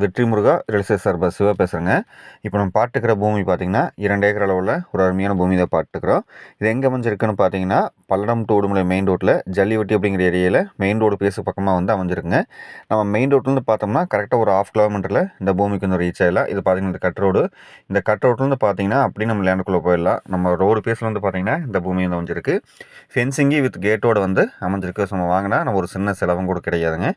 வெற்றி முருகா ரியல்சேட் சார்பாக சிவா பேசுகிறேங்க இப்போ நம்ம பாட்டுக்கிற பூமி பார்த்திங்கன்னா இரண்டு ஏக்கர் அளவில் ஒரு அருமையான பூமி தான் பாட்டுக்கிறோம் இது எங்கே அமைஞ்சிருக்குன்னு பார்த்தீங்கன்னா பல்லடம் டு உடுமலை மெயின் ரோட்டில் ஜல்லிவட்டி அப்படிங்கிற ஏரியாவில் மெயின் ரோடு பேசு பக்கமாக வந்து அமைஞ்சிருக்குங்க. நம்ம மெயின் ரோட்லேருந்து பார்த்தோம்னா கரெக்டாக ஒரு ஆஃப் கிலோமீட்டரில் இந்த பூமிக்கு வந்து ரீச் ஆகலாம் இது பார்த்திங்கன்னா இந்த கட் ரோடு இந்த கட் ரோட்லேருந்து பார்த்தீங்கன்னா அப்படி நம்ம லேண்டுக்குள்ளே போயிடலாம். நம்ம ரோடு பேஸில் வந்து பார்த்திங்கன்னா இந்த பூமி வந்து அமைஞ்சிருக்கு. ஃபென்சிங்கி வித் கேட்டோடு வந்து அமைஞ்சிருக்கு. ஸோ நம்ம வாங்கினா நம்ம ஒரு சின்ன செலவும் கூட கிடையாதுங்க.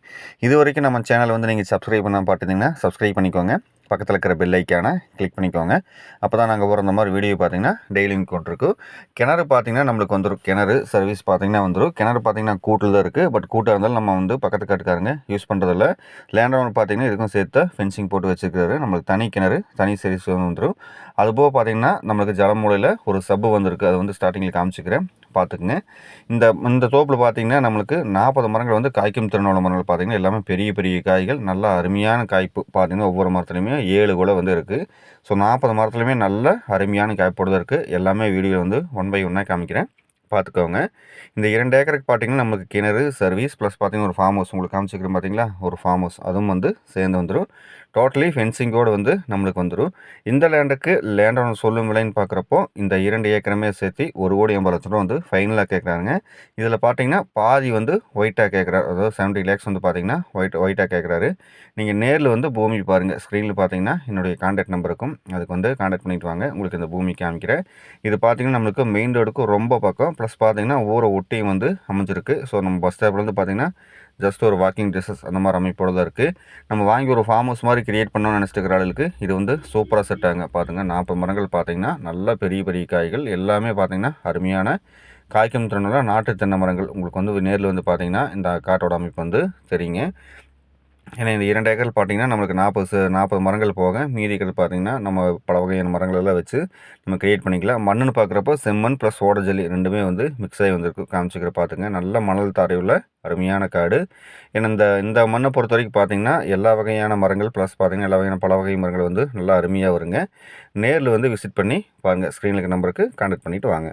இது வரைக்கும் நம்ம சேனல் வந்து நீங்கள் சப்ஸ்கிரைப் பண்ண பார்த்துட்டிங்கன்னா சப்ஸ்கிரைப் பண்ணிக்கோங்க. பக்கத்தில் இருக்கிற பெல் ஐக்கானை கிளிக் பண்ணிக்கோங்க. அப்போ தான் நாங்கள் போகிற அந்த மாதிரி வீடியோ பார்த்தீங்கன்னா டெய்லியும் கொண்டிருக்கும் கிணறு பார்த்தீங்கன்னா நம்மளுக்கு வந்துடும் கிணறு சர்வீஸ் பார்த்தீங்கன்னா வந்துடும் கிணறு பார்த்தீங்கன்னா கூட்டில் தான் இருக்குது பட் கூட்டாக இருந்தாலும் நம்ம வந்து பக்கத்து காட்டுக்காரங்க யூஸ் பண்ணுறதில்ல லேண்ட் ஓனர் பார்த்தீங்கன்னா இதுக்கும் சேர்த்து ஃபென்சிங் போட்டு வச்சுருக்காரு நம்மளுக்கு தனி கிணறு தனி சர்வீஸ் வந்து வந்துடும் அதுபோக பார்த்தீங்கன்னா நம்மளுக்கு ஜலமூலையில் ஒரு சப்பு வந்திருக்கு. அதை வந்து ஸ்டார்டிங்கில் காமிச்சிக்கிறேன். பார்த்துக்குங்க. இந்த இந்த தோப்பில் பார்த்தீங்கன்னா நம்மளுக்கு நாற்பது மரங்கள் வந்து காய்க்கும் திருநோல மரங்கள் பார்த்தீங்கன்னா எல்லாமே பெரிய பெரிய காய்கள். நல்லா அருமையான காய்ப்பு பார்த்தீங்கன்னா ஒவ்வொரு மரத்துலையுமே ஏழு கூட வந்து இருக்குது ஸோ நாற்பது மரத்துலையுமே நல்ல அருமையான காய்ப்போடு இருக்குது எல்லாமே வீடியோ வந்து ஒன் பை ஒன்னாக காமிக்கிறேன். பார்த்துக்கோங்க. இந்த இரண்டு ஏக்கருக்கு பார்த்தீங்கன்னா நமக்கு கிணறு சர்வீஸ் ப்ளஸ் பார்த்திங்கன்னா ஒரு ஃபார்ம் ஹவுஸ் உங்களுக்கு காமிச்சிக்கிறேன் பார்த்தீங்களா? ஒரு ஃபார்ம் ஹவுஸ் அதுவும் வந்து சேர்ந்து வந்துடும் டோட்டலி ஃபென்சிங்கோடு வந்து நம்மளுக்கு வந்துடும் இந்த லேண்டுக்கு லேண்டோட சொல்லும் விலைன்னு பார்க்குறப்போ இந்த இரண்டு ஏக்கரமே சேர்த்து ஒரு கோடி ஐம்பது லட்சம் ரூபா வந்து ஃபைனலாக கேட்குறாங்க இதில் பார்த்தீங்கன்னா பாதி வந்து ஒயிட்டாக கேட்குறாரு. அதாவது செவன்ட்டி லேக்ஸ் வந்து பார்த்தீங்கன்னா ஒயிட் ஒயிட்டாக கேட்குறாரு. நீங்கள் நேரில் வந்து பூமி பாருங்கள் ஸ்க்ரீனில் பார்த்தீங்கன்னா என்னுடைய கான்டாக்ட் நம்பருக்கும் அதுக்கு வந்து கான்டாக்ட் பண்ணிட்டு வாங்க. உங்களுக்கு இந்த பூமி காமிக்கிறேன். இது பார்த்தீங்கன்னா நம்மளுக்கு மெயின் ரோடுக்கு ரொம்ப பக்கம். ப்ளஸ் பார்த்தீங்கன்னா ஊரை ஒட்டியும் வந்து அமைஞ்சிருக்கு. ஸோ நம்ம பஸ் ஸ்டாப்லேருந்து பார்த்தீங்கன்னா ஜஸ்ட் ஒரு வாக்கிங் டிஸ்டன்ஸ் அந்த மாதிரி அமைப்போடு தான் இருக்குது நம்ம வாங்கி ஒரு ஃபார்ம் ஹவுஸ் மாதிரி கிரியேட் பண்ணணும்னு நினச்சிட்டு ஆளுக்கு இது வந்து சூப்பராக செட் ஆகுங்க. பார்த்துங்க நாற்பது மரங்கள் பார்த்தீங்கன்னா நல்ல பெரிய பெரிய காய்கள். எல்லாமே பார்த்தீங்கன்னா அருமையான காய்க்கும் திறனில் நாட்டு தென்னை மரங்கள். உங்களுக்கு வந்து நேரில் வந்து பார்த்தீங்கன்னா இந்த காட்டோட அமைப்பு வந்து தெரியுங்க. ஏன்னா இந்த இரண்டு ஏக்கர் பார்த்தீங்கன்னா நம்மளுக்கு நாற்பது ச நாற்பது மரங்கள் போக மீதி இருக்கிறது பார்த்தீங்கன்னா நம்ம பல வகையான மரங்கள் எல்லாம் வச்சு நம்ம கிரியேட் பண்ணிக்கலாம். மண்ணுன்னு பார்க்குறப்போ செம்மண் ப்ளஸ் ஓட ஜல்லி ரெண்டுமே வந்து மிக்ஸ் ஆகி வந்திருக்கு. காமிச்சிக்கிற பார்த்துங்க நல்ல மணல் தாரையுள்ள அருமையான காடு. ஏன்னா இந்த இந்த மண்ணை பொறுத்த வரைக்கும் பார்த்தீங்கன்னா எல்லா வகையான மரங்கள் ப்ளஸ் பார்த்தீங்கன்னா எல்லா வகையான பல வகை மரங்கள் வந்து நல்லா அருமையாக வருங்க. நேரில் வந்து விசிட் பண்ணி பாருங்கள் ஸ்க்ரீனில் நம்பருக்கு கான்டாக்ட் பண்ணிவிட்டு வாங்க.